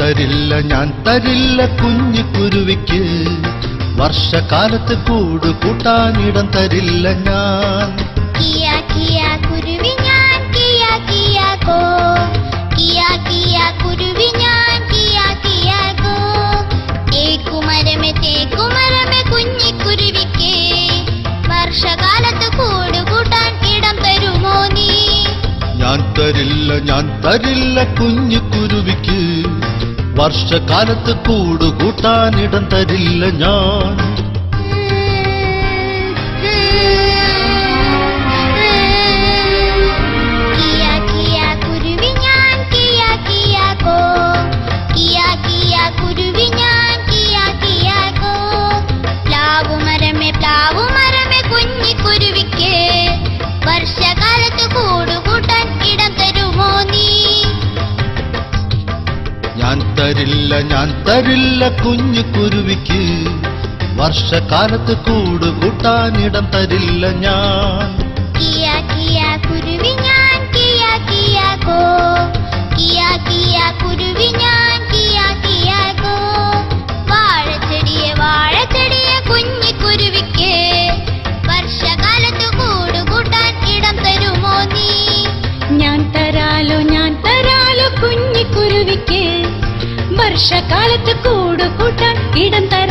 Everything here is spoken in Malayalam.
തരില്ല ഞാൻ തരില്ല കുഞ്ഞു കുരുവിക്ക്. വർഷകാലത്ത് കൂടുകൂട്ടാനിടം തരില്ല ഞാൻ. ഞാൻ തരില്ല ഞാൻ തരില്ല കുഞ്ഞു കുരുവിക്ക്. വർഷകാലത്ത് കൂടുകൂട്ടാനിടം കൂട്ടാനിടം തരില്ല ഞാൻ. ഞാൻ തരില്ല ഞാൻ തരില്ല കുഞ്ഞു കുരുവിക്ക്. വർഷകാലത്ത് കൂട് കൂട്ടാനിടം തരില്ല ഞാൻ. കിയാ കിയാ കുരുവി ഞാൻ കിയാ കിയാ കോ. കിയാ കിയാ കുരുവി ഞാൻ കിയാ കിയാ കോ. വാഴച്ചെടിയെ വാഴച്ചെടിയെ കുഞ്ഞി കുരുവിക്ക്. വർഷകാലത്ത് കൂട് കൂട്ടാൻ ഇടം തരുമോ നീ? ഞാൻ തരാലോ ഞാൻ തരാലോ കുഞ്ഞി കുരുവിക്ക് വർഷകാലത്ത് കൂടുകൂട്ടാൻ ഇടം ഞാൻ